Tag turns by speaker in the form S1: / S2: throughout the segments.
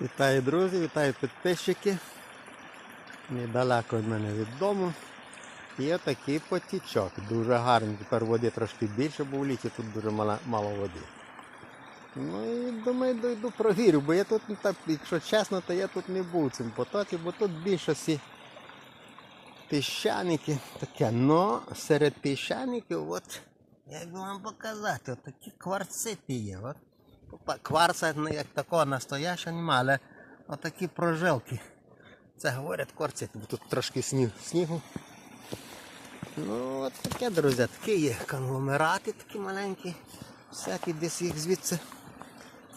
S1: Вітаю друзі, вітаю підписчики. Недалеко від мене від дому. Є такий потічок. Дуже гарний. Тепер води трошки більше, бо в літі тут дуже мало, мало води. Ну і думаю, дойду провірю, бо я тут, якщо чесно, то я тут не був цьому потоці, бо тут більше всі піщаники таке. Но серед піщаників, от, як би вам показати, от такі кварцити є. От. Кварца ну, як такого настоящого немає, але отакі прожилки. Це говорять кварцит, бо тут трошки сніг, снігу. Ну, от таке, друзі, такі є конгломерати такі маленькі. Всякі десь їх звідси.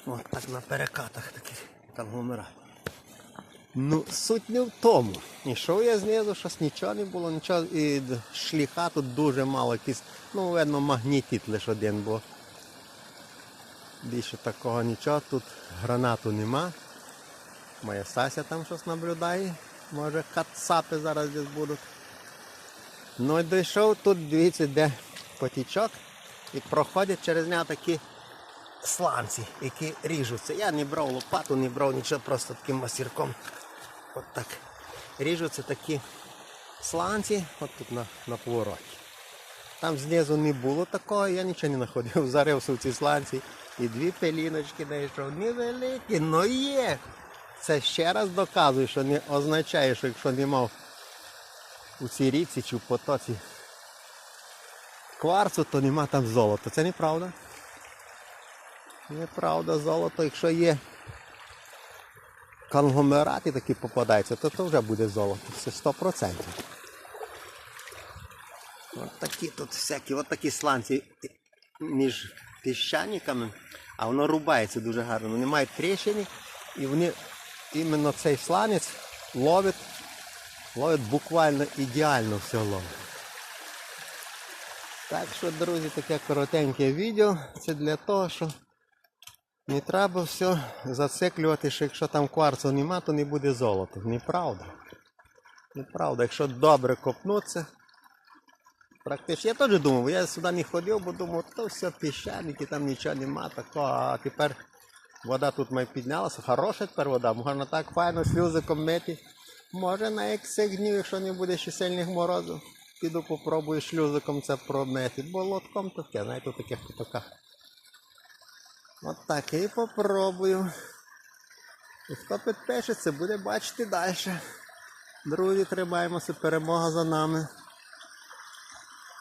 S1: От так на перекатах такі конгломерати. Ну, суть не в тому. Ішов я знизу, щось нічого не було, нічого. І шліха тут дуже мало, якийсь, ну, видно, магнітит лише один, бо більше такого нічого. Тут гранату нема. Моя Сася там щось наблюдає. Може кацапи зараз десь будуть. Ну і дійшов тут, дивіться, де потічок. І проходять через нього такі сланці, які ріжуться. Я не брав лопату, не брав нічого, просто таким масірком. От так. Ріжуться такі сланці, от тут на, на повороті. Там знизу не було такого, я нічого не знаходив. Зарився в ці сланці і дві пеліночки знайшов. Невеликі, но є. Це ще раз доказує, що не означає, що якщо не мав у цій річці чи в потоці кварцу, то нема там золота. Це неправда. Неправда, золото, якщо є конгломерати такі попадаються, то це вже буде золото. Це 100%. От такі тут всякі, от такі сланці між піщаниками, а воно рубається дуже гарно. Вони мають тріщини і вони іменно цей сланець ловить, ловить буквально ідеально все ловить. Так що, друзі, таке коротеньке відео. Це для того, що не треба все зациклювати, що якщо там кварцу нема, то не буде золота. Неправда. Неправда. Якщо добре копнуться, практично. Я теж думав, я сюди не ходив, бо думав, то все піщаники, там нічого нема такого, а тепер вода тут має піднялася, хороша тепер вода, можна так файно сльозиком мити. Може на ексих днів, якщо не буде ще сильних морозів, піду попробую шлюзиком це промити, бо лотком таке, знаєте, у таких потоках. От так і попробую. І хто підпишеться, буде бачити далі. Друзі, тримаємося, перемога за нами.